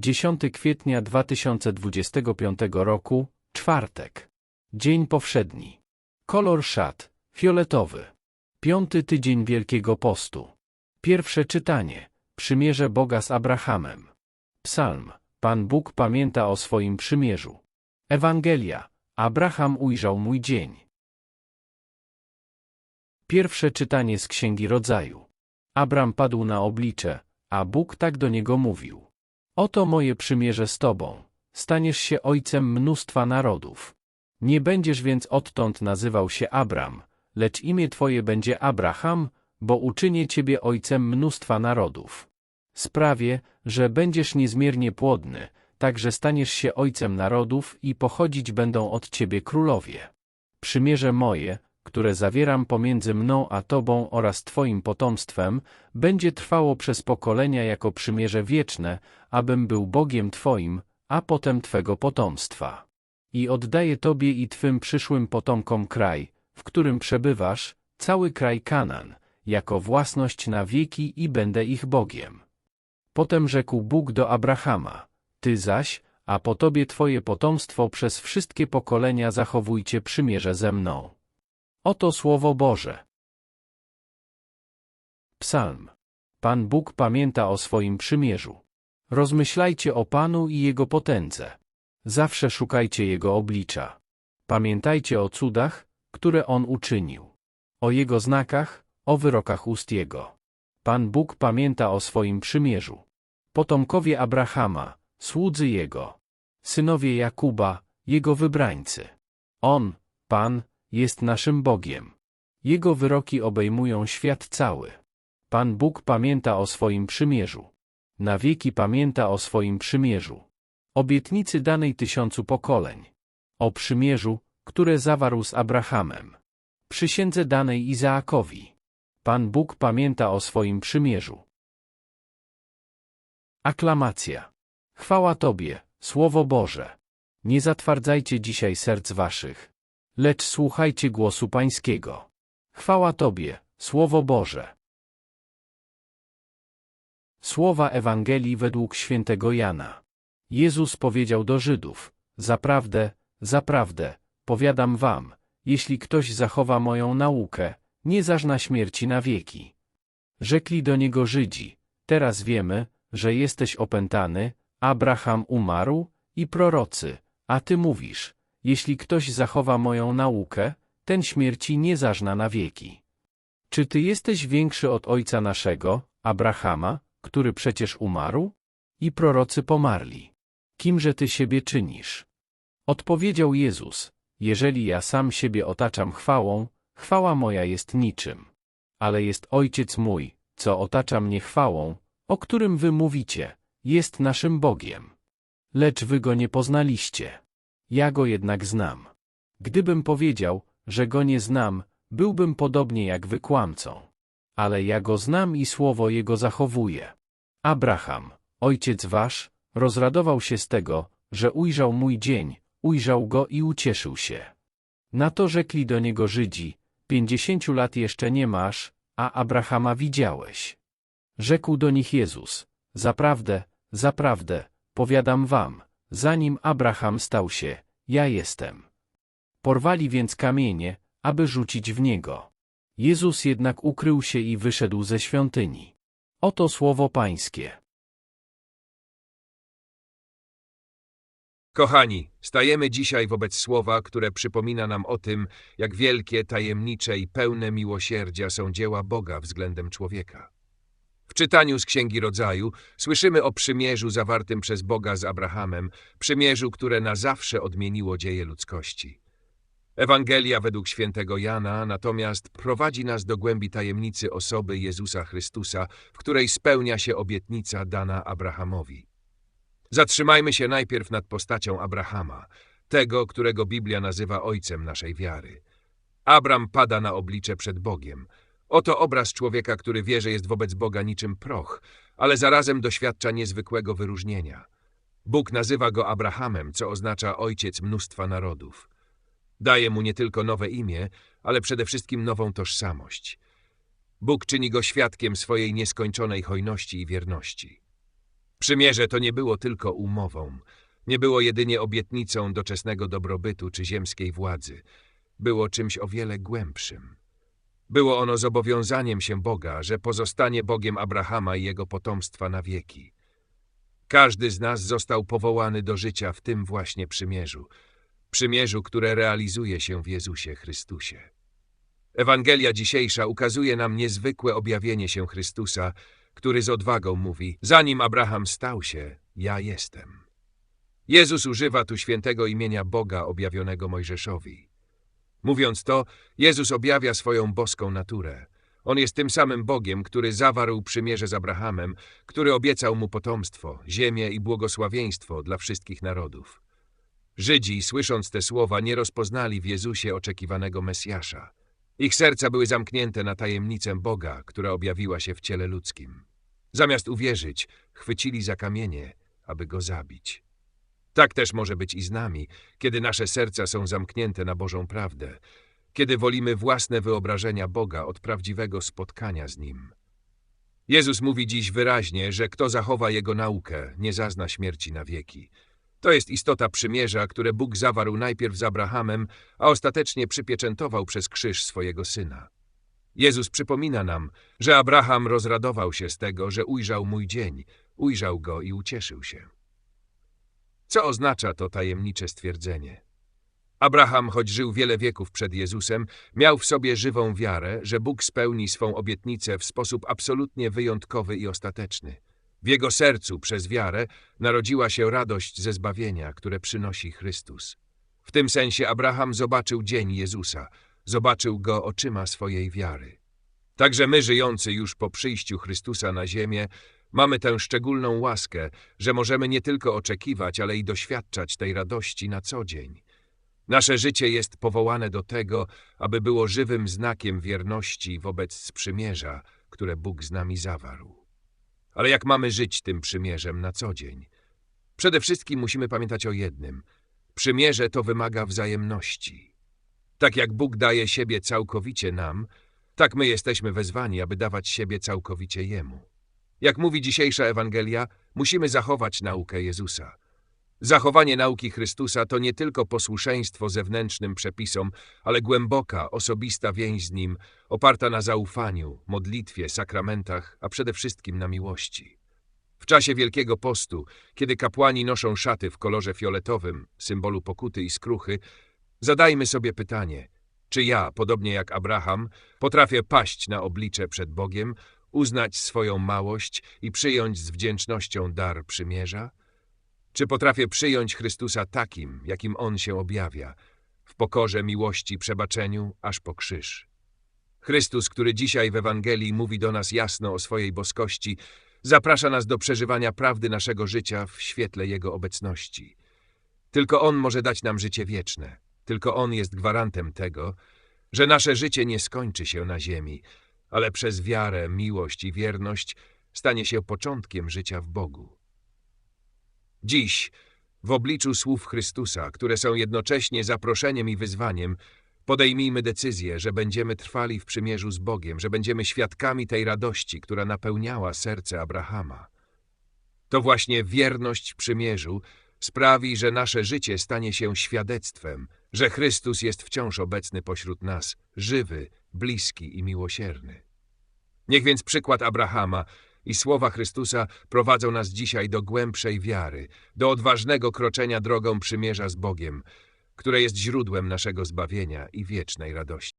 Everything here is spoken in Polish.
10 kwietnia 2025 roku, czwartek. Dzień powszedni. Kolor szat, fioletowy. Piąty tydzień Wielkiego Postu. Pierwsze czytanie. Przymierze Boga z Abrahamem. Psalm. Pan Bóg pamięta o swoim przymierzu. Ewangelia. Abraham ujrzał mój dzień. Pierwsze czytanie z Księgi Rodzaju. Abram padł na oblicze, a Bóg tak do niego mówił. Oto moje przymierze z tobą. Staniesz się ojcem mnóstwa narodów. Nie będziesz więc odtąd nazywał się Abram, lecz imię twoje będzie Abraham, bo uczynię ciebie ojcem mnóstwa narodów. Sprawię, że będziesz niezmiernie płodny, tak że staniesz się ojcem narodów i pochodzić będą od ciebie królowie. Przymierze moje, które zawieram pomiędzy mną a tobą oraz twoim potomstwem, będzie trwało przez pokolenia jako przymierze wieczne, abym był Bogiem twoim, a potem twego potomstwa. I oddaję tobie i twym przyszłym potomkom kraj, w którym przebywasz, cały kraj Kanan, jako własność na wieki i będę ich Bogiem. Potem rzekł Bóg do Abrahama, ty zaś, a po tobie twoje potomstwo przez wszystkie pokolenia zachowujcie przymierze ze mną. Oto Słowo Boże. Psalm. Pan Bóg pamięta o swoim przymierzu. Rozmyślajcie o Panu i Jego potędze. Zawsze szukajcie Jego oblicza. Pamiętajcie o cudach, które On uczynił. O Jego znakach, o wyrokach ust Jego. Pan Bóg pamięta o swoim przymierzu. Potomkowie Abrahama, słudzy Jego. Synowie Jakuba, Jego wybrańcy. On, Pan, jest naszym Bogiem. Jego wyroki obejmują świat cały. Pan Bóg pamięta o swoim przymierzu. Na wieki pamięta o swoim przymierzu. Obietnicy danej tysiącu pokoleń. O przymierzu, które zawarł z Abrahamem. Przysiędze danej Izaakowi. Pan Bóg pamięta o swoim przymierzu. Aklamacja. Chwała Tobie, Słowo Boże. Nie zatwardzajcie dzisiaj serc waszych, lecz słuchajcie głosu Pańskiego. Chwała Tobie, Słowo Boże. Słowa Ewangelii według świętego Jana. Jezus powiedział do Żydów, zaprawdę, zaprawdę, powiadam wam, jeśli ktoś zachowa moją naukę, nie zażna śmierci na wieki. Rzekli do niego Żydzi, teraz wiemy, że jesteś opętany, Abraham umarł i prorocy, a ty mówisz, jeśli ktoś zachowa moją naukę, ten śmierci nie zażna na wieki. Czy ty jesteś większy od ojca naszego, Abrahama, który przecież umarł? I prorocy pomarli. Kimże ty siebie czynisz? Odpowiedział Jezus, jeżeli ja sam siebie otaczam chwałą, chwała moja jest niczym. Ale jest Ojciec mój, co otacza mnie chwałą, o którym wy mówicie, jest naszym Bogiem. Lecz wy go nie poznaliście. Ja go jednak znam. Gdybym powiedział, że go nie znam, byłbym podobnie jak wy kłamcą. Ale ja go znam i słowo jego zachowuję. Abraham, ojciec wasz, rozradował się z tego, że ujrzał mój dzień, ujrzał go i ucieszył się. Na to rzekli do niego Żydzi, pięćdziesięciu lat jeszcze nie masz, a Abrahama widziałeś. Rzekł do nich Jezus, zaprawdę, zaprawdę, powiadam wam, zanim Abraham stał się, ja jestem. Porwali więc kamienie, aby rzucić w niego. Jezus jednak ukrył się i wyszedł ze świątyni. Oto słowo Pańskie. Kochani, stajemy dzisiaj wobec słowa, które przypomina nam o tym, jak wielkie, tajemnicze i pełne miłosierdzia są dzieła Boga względem człowieka. W czytaniu z Księgi Rodzaju słyszymy o przymierzu zawartym przez Boga z Abrahamem, przymierzu, które na zawsze odmieniło dzieje ludzkości. Ewangelia według świętego Jana natomiast prowadzi nas do głębi tajemnicy osoby Jezusa Chrystusa, w której spełnia się obietnica dana Abrahamowi. Zatrzymajmy się najpierw nad postacią Abrahama, tego, którego Biblia nazywa ojcem naszej wiary. Abram pada na oblicze przed Bogiem. Oto obraz człowieka, który wie, że jest wobec Boga niczym proch, ale zarazem doświadcza niezwykłego wyróżnienia. Bóg nazywa go Abrahamem, co oznacza ojciec mnóstwa narodów. Daje mu nie tylko nowe imię, ale przede wszystkim nową tożsamość. Bóg czyni go świadkiem swojej nieskończonej hojności i wierności. Przymierze to nie było tylko umową, nie było jedynie obietnicą doczesnego dobrobytu czy ziemskiej władzy. Było czymś o wiele głębszym. Było ono zobowiązaniem się Boga, że pozostanie Bogiem Abrahama i jego potomstwa na wieki. Każdy z nas został powołany do życia w tym właśnie przymierzu. Przymierzu, które realizuje się w Jezusie Chrystusie. Ewangelia dzisiejsza ukazuje nam niezwykłe objawienie się Chrystusa, który z odwagą mówi: Zanim Abraham stał się, ja jestem. Jezus używa tu świętego imienia Boga objawionego Mojżeszowi. Mówiąc to, Jezus objawia swoją boską naturę. On jest tym samym Bogiem, który zawarł przymierze z Abrahamem, który obiecał mu potomstwo, ziemię i błogosławieństwo dla wszystkich narodów. Żydzi, słysząc te słowa, nie rozpoznali w Jezusie oczekiwanego Mesjasza. Ich serca były zamknięte na tajemnicę Boga, która objawiła się w ciele ludzkim. Zamiast uwierzyć, chwycili za kamienie, aby go zabić. Tak też może być i z nami, kiedy nasze serca są zamknięte na Bożą prawdę, kiedy wolimy własne wyobrażenia Boga od prawdziwego spotkania z Nim. Jezus mówi dziś wyraźnie, że kto zachowa Jego naukę, nie zazna śmierci na wieki. To jest istota przymierza, które Bóg zawarł najpierw z Abrahamem, a ostatecznie przypieczętował przez krzyż swojego Syna. Jezus przypomina nam, że Abraham rozradował się z tego, że ujrzał mój dzień, ujrzał go i ucieszył się. Co oznacza to tajemnicze stwierdzenie? Abraham, choć żył wiele wieków przed Jezusem, miał w sobie żywą wiarę, że Bóg spełni swą obietnicę w sposób absolutnie wyjątkowy i ostateczny. W jego sercu przez wiarę narodziła się radość ze zbawienia, które przynosi Chrystus. W tym sensie Abraham zobaczył dzień Jezusa, zobaczył go oczyma swojej wiary. Także my, żyjący już po przyjściu Chrystusa na ziemię, mamy tę szczególną łaskę, że możemy nie tylko oczekiwać, ale i doświadczać tej radości na co dzień. Nasze życie jest powołane do tego, aby było żywym znakiem wierności wobec sprzymierza, które Bóg z nami zawarł. Ale jak mamy żyć tym przymierzem na co dzień? Przede wszystkim musimy pamiętać o jednym. Przymierze to wymaga wzajemności. Tak jak Bóg daje siebie całkowicie nam, tak my jesteśmy wezwani, aby dawać siebie całkowicie Jemu. Jak mówi dzisiejsza Ewangelia, musimy zachować naukę Jezusa. Zachowanie nauki Chrystusa to nie tylko posłuszeństwo zewnętrznym przepisom, ale głęboka, osobista więź z Nim, oparta na zaufaniu, modlitwie, sakramentach, a przede wszystkim na miłości. W czasie Wielkiego Postu, kiedy kapłani noszą szaty w kolorze fioletowym, symbolu pokuty i skruchy, zadajmy sobie pytanie, czy ja, podobnie jak Abraham, potrafię paść na oblicze przed Bogiem, uznać swoją małość i przyjąć z wdzięcznością dar przymierza? Czy potrafię przyjąć Chrystusa takim, jakim On się objawia, w pokorze, miłości, przebaczeniu, aż po krzyż? Chrystus, który dzisiaj w Ewangelii mówi do nas jasno o swojej boskości, zaprasza nas do przeżywania prawdy naszego życia w świetle Jego obecności. Tylko On może dać nam życie wieczne. Tylko On jest gwarantem tego, że nasze życie nie skończy się na ziemi, ale przez wiarę, miłość i wierność stanie się początkiem życia w Bogu. Dziś, w obliczu słów Chrystusa, które są jednocześnie zaproszeniem i wyzwaniem, podejmijmy decyzję, że będziemy trwali w przymierzu z Bogiem, że będziemy świadkami tej radości, która napełniała serce Abrahama. To właśnie wierność przymierzu sprawi, że nasze życie stanie się świadectwem, że Chrystus jest wciąż obecny pośród nas, żywy, bliski i miłosierny. Niech więc przykład Abrahama i słowa Chrystusa prowadzą nas dzisiaj do głębszej wiary, do odważnego kroczenia drogą przymierza z Bogiem, które jest źródłem naszego zbawienia i wiecznej radości.